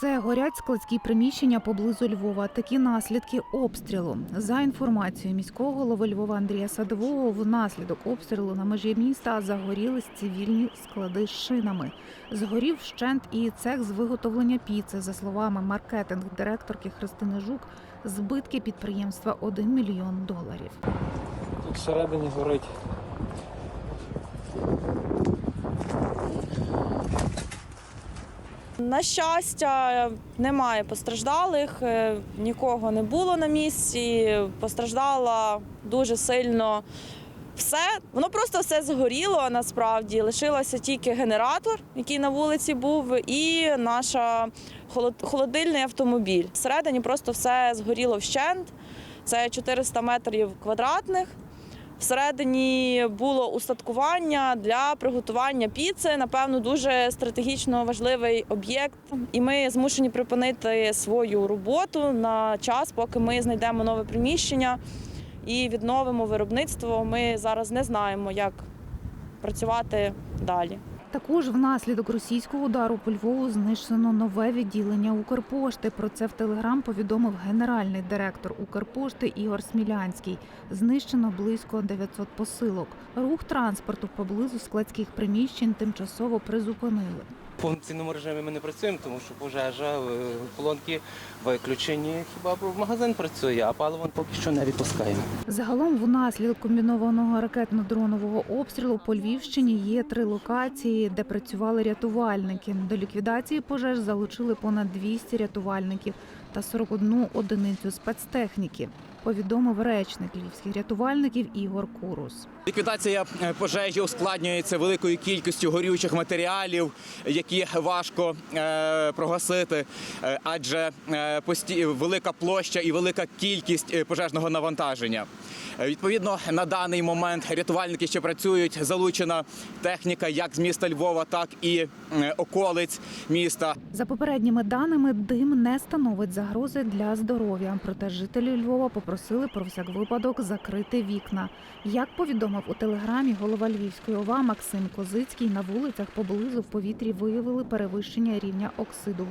Це горять складські приміщення поблизу Львова. Такі наслідки обстрілу. За інформацією міського голови Львова Андрія Садового, внаслідок обстрілу на межі міста загорілись цивільні склади з шинами. Згорів вщент і цех з виготовлення піци. За словами маркетинг-директорки Христини Жук, збитки підприємства 1 мільйон доларів. Тут всередині горить. На щастя, немає постраждалих, е, нікого не було на місці. Постраждала дуже сильно все. Воно просто все згоріло насправді. Лишилося тільки генератор, який на вулиці був, і наша холод- холодильний автомобіль. Всередині просто все згоріло вщент. Це 400 метрів квадратних. Всередині було устаткування для приготування піци. Напевно, дуже стратегічно важливий об'єкт. І ми змушені припинити свою роботу на час, поки ми знайдемо нове приміщення і відновимо виробництво. Ми зараз не знаємо, як працювати далі. Також внаслідок російського удару по Львову знищено нове відділення Укрпошти. Про це в Телеграм повідомив генеральний директор Укрпошти Ігор Смілянський. Знищено близько 900 посилок. Рух транспорту поблизу складських приміщень тимчасово призупинили. В повноцінному режимі ми не працюємо, тому що пожежа, е, колонки виключені. Хіба в магазин працює, а паливо поки що не відпускаємо. Загалом, внаслідок комбінованого ракетно-дронового обстрілу по Львівщині є три локації, де працювали рятувальники. До ліквідації пожеж залучили понад 200 рятувальників та 41 одиницю спецтехніки. Повідомив речник львівських рятувальників Ігор Курус. Ліквідація е, пожежі ускладнюється великою кількістю горючих матеріалів, які важко е, прогасити, е, адже велика площа і велика кількість пожежного навантаження. Відповідно, на даний момент рятувальники ще працюють. Залучена техніка як з міста Львова, так і околиць міста. За попередніми даними, дим не становить загрози для здоров'я. Проте жителі Львова попросили про всяк випадок закрити вікна. Як повідомив у телеграмі голова Львівської ОВА Максим Козицький, на вулицях поблизу в повітрі виявили перевищення рівня оксиду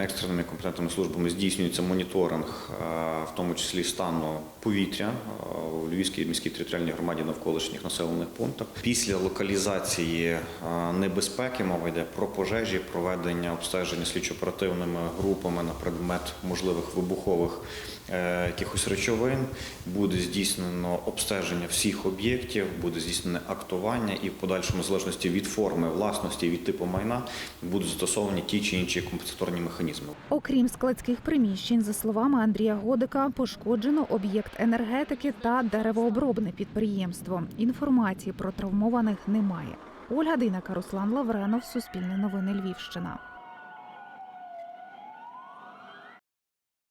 вуглецю.Екстреними компетентними службами здійснюється моніторинг, е, в тому числі стану повітря е, у Львівській міській територіальній громаді навколишніх населених пунктах. Після локалізації е, небезпеки мова йде про пожежі, проведення обстеження слідчо-оперативними групами на предмет можливих вибухових якихось речовин. Буде здійснено обстеження всіх об'єктів, буде здійснене актування і в подальшому залежності від форми власності від типу майна будуть застосовані ті чи інші компенсаторні механізми. Окрім складських приміщень, за словами Андрія Годика, пошкоджено об'єкт енергетики та деревообробне підприємство. Інформації про травмованих немає. Ольга Динака, Руслан Лавренов, Суспільне новини Львівщина.